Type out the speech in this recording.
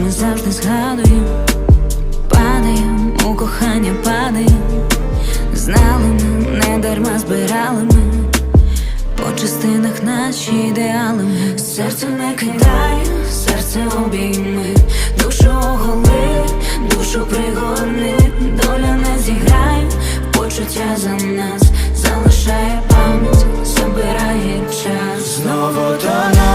ми завжди згадуємо, падаємо, у кохання падаємо. Знали ми, не дарма збирали ми. По частинах наші ідеали. Ми Серце не кидає, серце обійми, душу оголи, душу пригорни, доля не зіграє, почуття за нас залишає пам'ять, забирає час. Знову до нас.